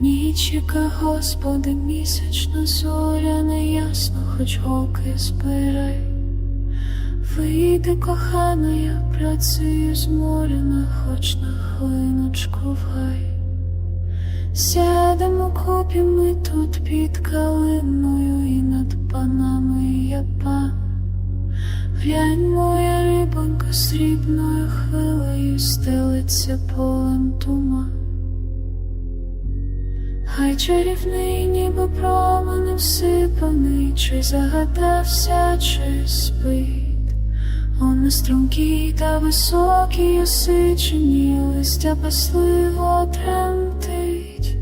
Нічика, Господи, місячна зоря, неясно, хоч голки збирай. Вийди, кохана, я працюю зморена, хоч на хвилиночку в. Сядемо купі ми тут під калиною і над панами я пан. Глянь, моя рибонька срібною хвилею стелиться полем туман. Хай чарівний, ніби променем всипаний, чи загадався, чи спить. Он на стрункій та високій осичені листя пасливо тремтить,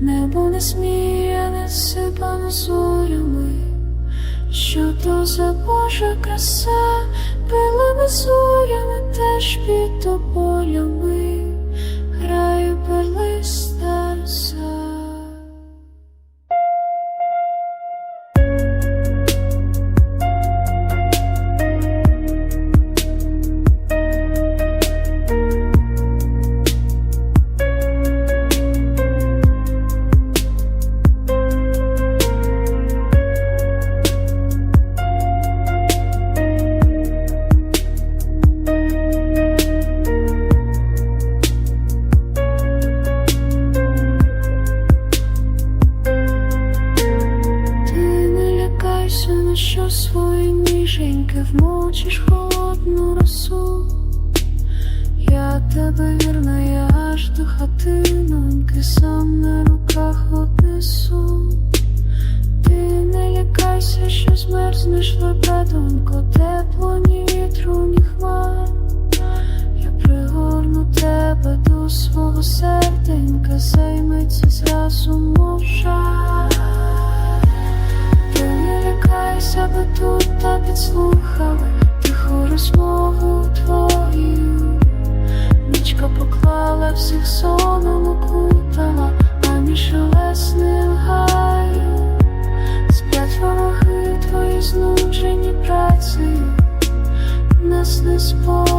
небо не сміє, не всипано зорями. Що то за Божа краса, пилими зорями теж під тополями, що свої ніженьки вмочиш холодну росу. Я тебе вірна, я аж до хатиноньки сам на руках однесу. Ти не лякайся, що змерзнеш лебедонько, тепло ні вітру, ні хмар. Я пригорну тебе до свого серденька, займеться зразу мовша. Ти підслухали тиху розмову твою. Нічка поклала всіх соном укутала, а між лесним гаю. Сплять вороги твої знуджені працею, нас не сполохає